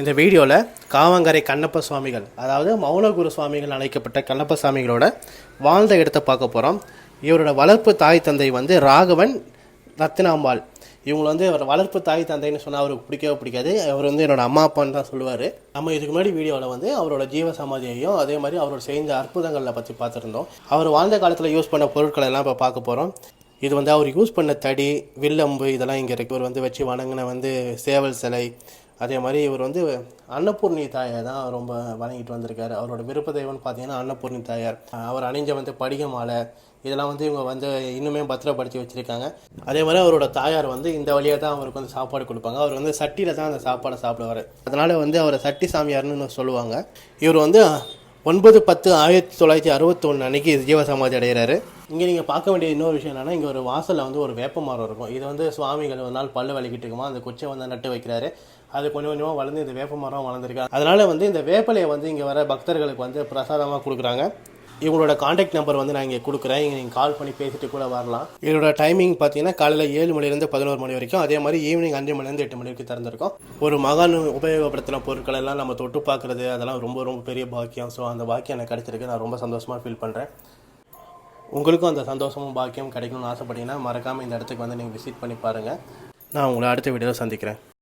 இந்த வீடியோவில் காவங்கரை கண்ணப்ப சுவாமிகள் அதாவது மௌனகுரு சுவாமிகள் அழைக்கப்பட்ட கண்ணப்ப சுவாமிகளோட வாழ்ந்த இடத்தை பார்க்க போகிறோம் இவரோட வளர்ப்பு தாய் தந்தை வந்து ராகவன் ரத்தினாம்பாள். இவங்களை வந்து அவர் வளர்ப்பு தாய் தந்தைன்னு சொன்னால் அவருக்கு பிடிக்கவே பிடிக்காது. அவர் வந்து என்னோட அம்மா அப்பான்னு தான் சொல்லுவார். நம்ம இதுக்கு முன்னாடி வீடியோவில் வந்து அவரோட ஜீவ சமாதியையும் அதே மாதிரி அவரோட செய்த அற்புதங்களை பற்றி பார்த்துருந்தோம். அவர் வாழ்ந்த காலத்தில் யூஸ் பண்ண பொருட்கள் எல்லாம் இப்போ பார்க்க போகிறோம் இது வந்து அவர் யூஸ் பண்ண தடி வில்லம்பு இதெல்லாம் இங்கே இருக்கு. இவர் வந்து வச்சு வணங்கின வந்து சேவல் சிலை அதே மாதிரி இவர் வந்து அன்னபூர்ணி தாயை தான் ரொம்ப வணங்கிட்டு வந்திருக்காரு. அவரோட விருப்ப தெய்வம்னு பார்த்தீங்கன்னா அன்னபூர்ணி தாயார். அவர் அணிஞ்ச வந்து படிக மாலை இதெல்லாம் வந்து இவங்க வந்து இன்னுமே பத்திரப்படுத்தி வச்சுருக்காங்க. அதே மாதிரி அவரோட தாயார் வந்து இந்த வழியாக தான் அவருக்கு வந்து சாப்பாடு கொடுப்பாங்க. அவர் வந்து சட்டியில் தான் அந்த சாப்பாடை சாப்பிடுவார். அதனால் வந்து அவரை சட்டி சாமியார்னு சொல்லுவாங்க. இவர் வந்து ஒன்பது பத்து ஆயிரத்தி தொள்ளாயிரத்தி அறுபத்தொன்று அன்னைக்கு ஜீவசமாதி அடைகிறாரு. இங்கே நீங்கள் பார்க்க வேண்டிய இன்னொரு விஷயம் என்னென்னா இங்கே ஒரு வாசலில் வந்து ஒரு வேப்ப மரம் இருக்கும். இது வந்து சுவாமிகள் ஒரு நாள் பல்லு வலிக்கிட்டு இருக்குமா அந்த குச்சை வந்து நட்டு வைக்கிறாரு. அது கொஞ்சம் கொஞ்சமாக வளர்ந்து இந்த வேப்ப மரம் வளர்ந்துருக்காங்க அதனால் வந்து இந்த வேப்பலையை வந்து இங்கே வர பக்தர்களுக்கு வந்து பிரசாதமாக கொடுக்குறாங்க. இவங்களோட காண்டாக்ட் நம்பர் வந்து நான் இங்கே கொடுக்குறேன். இங்கே நீங்கள் கால் பண்ணி பேசிட்டு கூட வரலாம். இதோட டைமிங் பார்த்தீங்கன்னா காலையில் ஏழு மணிலேருந்து பதினோரு மணி வரைக்கும். அதே மாதிரி ஈவினிங் அஞ்சு மணிலேருந்து எட்டு மணி வரைக்கும் திறந்திருக்கும். ஒரு மகான் உபயோகப்படுத்தின பொருட்கள் எல்லாம் நம்ம தொட்டு பார்க்குறது அதெல்லாம் ரொம்ப ரொம்ப பெரிய பாக்கியம். ஸோ அந்த பாக்கியம் எனக்கு கிடைச்சிருக்கு. நான் ரொம்ப சந்தோஷமாக ஃபீல் பண்ணுறேன் உங்களுக்கும் அந்த சந்தோஷமும் பாக்கியம் கிடைக்கணும்னு ஆசைப்பட்டீங்கன்னா மறக்காமல் இந்த இடத்துக்கு வந்து நீங்கள் விசிட் பண்ணி பாருங்கள் நான் உங்களை அடுத்த வீடியோவில் சந்திக்கிறேன்.